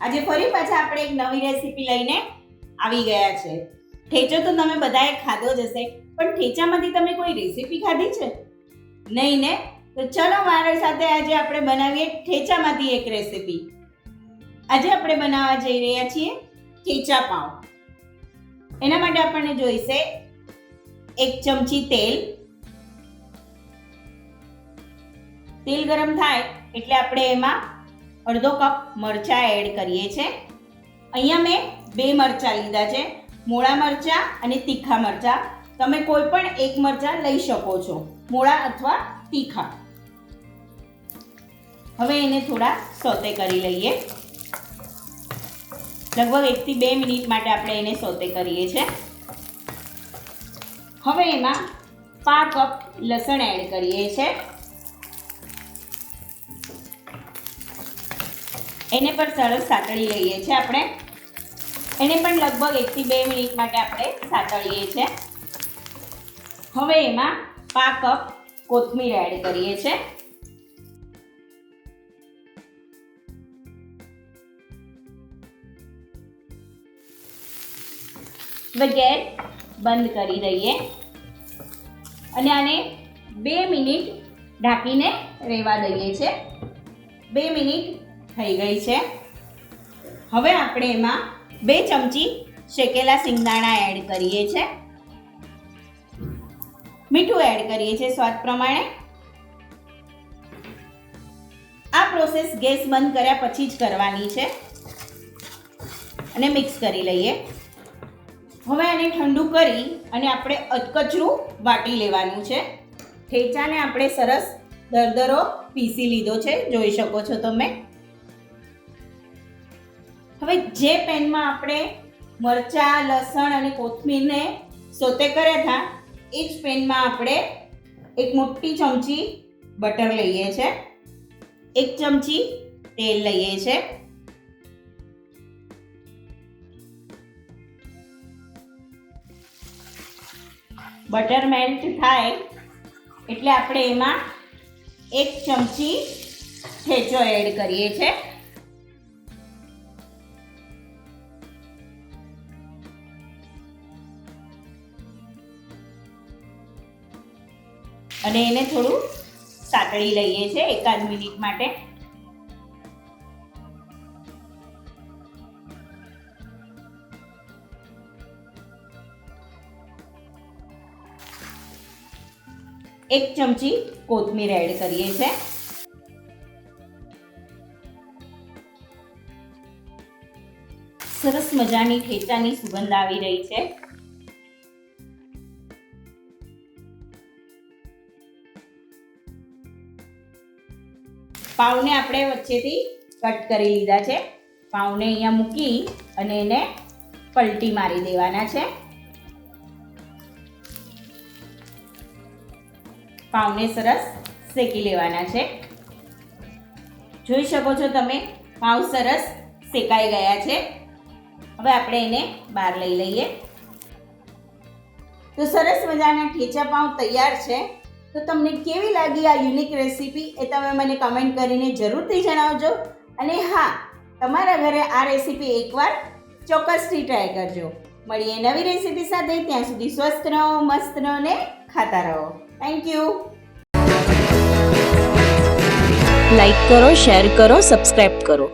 આજે ફરી પાછા આપણે એક નવી રેસીપી લઈને આવી ગયા છે. ઠેચો તો તમે બધાએ ખાધો જ હશે, પણ ઠેચામાંથી તમે કોઈ રેસીપી ખાધી છે? નહીં ને? તો ચલો મારા સાથે આજે આપણે બનાવીએ ઠેચામાંથી એક રેસીપી આજે આપણે બનાવવા જઈ રહ્યા છીએ ઠેચા પાઉં એના માટે આપણને જોઈશે એક ચમચી તેલ. તેલ ગરમ થાય એટલે આપણે એમાં અડધો કપ મરચાં એડ કરીએ છીએ અહીંયા મેં બે મરચાં લીધા છે. મોળા મરચાં અને તીખા મરચાં. તમે કોઈ પણ એક મરચાં લઈ શકો છો. મોળા અથવા તીખા. હવે એને થોડા સોતે કરી લઈએ. લગભગ એકથી બે મિનિટ માટે આપણે એને સોતે કરીએ છીએ હવે એમાં પા કપ લસણ એડ કરીએ છીએ એને પણ સરસ સાતળી લઈએ છીએ આપણે. એને પણ લગભગ એકથી બે મિનિટ માટે આપણે સાતળીએ છીએ. હવે એમાં પા કપ કોથમીર એડ કરીએ છીએ. હવે બંધ કરી દઈએ. અને આને બે મિનિટ ઢાંકીને રહેવા દઈએ છે બે મિનિટ થઈ ગઈ છે. હવે આપણે એમાં બે ચમચી શેકેલા સિંગદાણા એડ કરીએ છે. મીઠું એડ કરીએ છીએ સ્વાદ પ્રમાણે. આ પ્રોસેસ ગેસ બંધ કર્યા પછી જ કરવાની છે. અને મિક્સ કરી લઈએ. હવે આને ઠંડુ કરી અને આપણે અધકચરું વાટી લેવાનું છે. ઠેચાને આપણે સરસ દરદરો પીસી લીધો છે. જોઈ શકો છો તમે. હવે જે પેનમાં આપણે મરચાં, લસણ અને કોથમીરને સોતે કર્યા હતા, એ જ પેનમાં આપણે એક મોટી ચમચી બટર લઈએ છે. એક ચમચી તેલ લઈએ છે. બટર મેલ્ટ થાય એટલે આપણે એમાં એક ચમચી ઠેચો એડ કરીએ છીએ અને એને થોડું સાતળી લઈએ છીએ એકાદ મિનિટ માટે. એક ચમચી કોથમીર એડ કરીએ છીએ સરસ મજાની ઠેચાની સુગંધ આવી રહી છે. પાવને આપણે વચ્ચેથી કટ કરી લીધા છે. પાઉને અહીંયા મૂકી અને એને પલટી મારી દેવાના છે. પાઉને સરસ શેકી લેવાના છે. જોઈ શકો છો તમે, પાઉ સરસ શેકાઈ ગયા છે. હવે આપણે એને બહાર લઈ લઈએ. તો સરસ મજાના ઠેચા પાઉં તૈયાર છે. તો તમને કેવી લાગી આ યુનિક રેસીપી એ તમે મને કમેન્ટ કરીને જરૂરથી જણાવજો. અને હા, તમારા ઘરે આ રેસીપી એકવાર ચોક્કસથી ટ્રાય કરજો. મળીએ નવી રેસીપી સાથે, ત્યાં સુધી સ્વસ્થ રહો, મસ્ત રહો ને ખાતા રહો. થેન્ક યુ લાઈક કરો શેર કરો સબસ્ક્રાઇબ કરો.